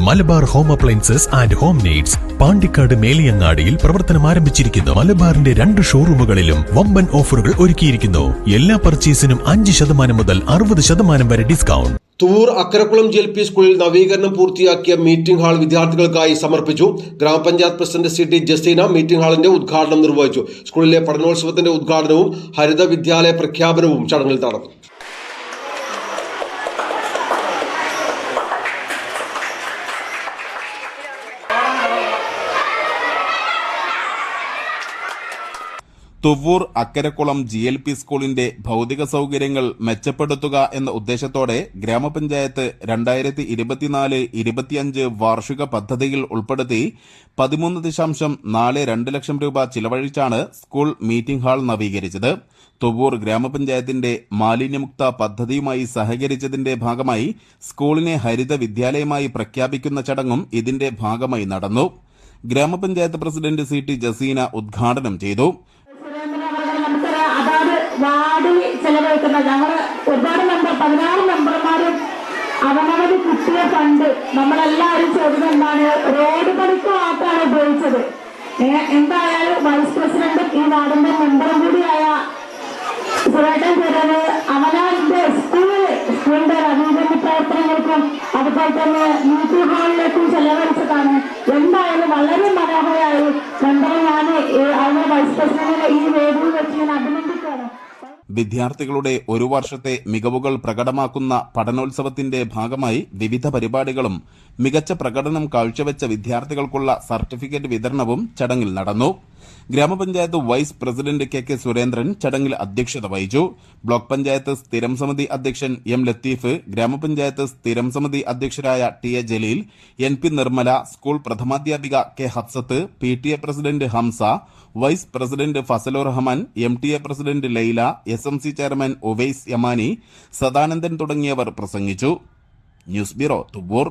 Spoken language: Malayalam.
Malabar home appliances and home needs Pandikkad മേലിയങ്ങാടിയിൽ പ്രവർത്തനം ആരംഭിച്ചിരിക്കുന്നു. മലബാറിന്റെ രണ്ട് ഷോറൂമുകളിലും വമ്പൻ ഓഫറുകൾ ഒരുക്കിയിരിക്കുന്നു. എല്ലാ പർച്ചേസിനും അഞ്ച് ശതമാനം മുതൽ അറുപത് ശതമാനം വരെ ഡിസ്കൗണ്ട്. തൂർ അക്കരക്കുളം ജി എൽ പി സ്കൂളിൽ നവീകരണം പൂർത്തിയാക്കിയ മീറ്റിംഗ് ഹാൾ വിദ്യാർത്ഥികൾക്കായി സമർപ്പിച്ചു. ഗ്രാമപഞ്ചായത്ത് president C T Jaseena meeting ഹാളിന്റെ ഉദ്ഘാടനം നിർവഹിച്ചു. സ്കൂളിലെ പഠനോത്സവത്തിന്റെ ഉദ്ഘാടനവും ഹരിത വിദ്യാലയ പ്രഖ്യാപനവും ചടങ്ങിൽ നടന്നു. Thuvvur Akkarakkulam G L P സ്കൂളിന്റെ ഭൗതിക സൗകര്യങ്ങൾ മെച്ചപ്പെടുത്തുക എന്ന ഉദ്ദേശത്തോടെ ഗ്രാമപഞ്ചായത്ത് രണ്ടായിരത്തി ഇരുപത്തിനാല് ഇരുപത്തിയഞ്ച് വാർഷിക പദ്ധതിയിൽ ഉൾപ്പെടുത്തി പതിമൂന്ന് ദശാംശം നാല് രണ്ട് ലക്ഷം രൂപ ചിലവഴിച്ചാണ് സ്കൂൾ മീറ്റിംഗ് ഹാൾ നവീകരിച്ചത്. തുവ്വൂർ ഗ്രാമപഞ്ചായത്തിന്റെ മാലിന്യമുക്ത പദ്ധതിയുമായി സഹകരിച്ചതിന്റെ ഭാഗമായി സ്കൂളിനെ ഹരിത വിദ്യാലയമായി പ്രഖ്യാപിക്കുന്ന ചടങ്ങും ഇതിന്റെ ഭാഗമായി നടന്നു. ഗ്രാമപഞ്ചായത്ത് പ്രസിഡന്റ് സി ടി ജസീന ഉദ്ഘാടനം ചെയ്തു. വാർഡിൽ ചെലവഴിക്കുന്ന ഞങ്ങൾ ഒരുപാട് മെമ്പർ പതിനാറ് മെമ്പർമാരും അവനവന് കിട്ടിയ ഫണ്ട് നമ്മളെല്ലാവരും ചെയ്തത് എന്താണ്? റോഡ് പണിക്ക് മാത്രമാണ് ഉപയോഗിച്ചത്. എന്തായാലും വൈസ് പ്രസിഡന്റും ഈ വാർഡിന്റെ മെമ്പറും കൂടിയായ സുരേട്ടൻ ചെയ്തത് അവനാന്റെ സ്കൂളിൽ സ്കൂളിന്റെ നവീകരണ പ്രവർത്തനങ്ങൾക്കും അതുപോലെ തന്നെ യൂട്യൂബ് ഹാളിലേക്കും ചെലവഴിച്ചതാണ്. എന്തായാലും വളരെ മനോഹരമായി മെമ്പറും ഞാൻ അവനെ വൈസ് പ്രസിഡന്റിനെ ഈ വേദിയിൽ വെച്ച് ഞാൻ വിദ്യാർത്ഥികളുടെ ഒരു വർഷത്തെ മികവുകൾ പ്രകടമാക്കുന്ന പഠനോത്സവത്തിന്റെ ഭാഗമായി വിവിധ പരിപാടികളും മികച്ച പ്രകടനം കാഴ്ചവെച്ച വിദ്യാർത്ഥികൾക്കുള്ള സർട്ടിഫിക്കറ്റ് വിതരണവും ചടങ്ങിൽ നടന്നു. ഗ്രാമപഞ്ചായത്ത് vice president K K Surendran ചടങ്ങിൽ അധ്യക്ഷത വഹിച്ചു. ബ്ലോക്ക് പഞ്ചായത്ത് സ്ഥിരം സമിതി അധ്യക്ഷൻ എം ലത്തീഫ് ഗ്രാമപഞ്ചായത്ത് സ്ഥിരം സമിതി അധ്യക്ഷരായ T A Jaleel N P Nirmala school പ്രഥമാധ്യാപിക K Hafsath P T A president Hamsa vice president Fazlur Rahman M T A president Laila S M C chairman Owais Yamani Sadanandan തുടങ്ങിയവർ പ്രസംഗിച്ചു. News bureau Thuvvur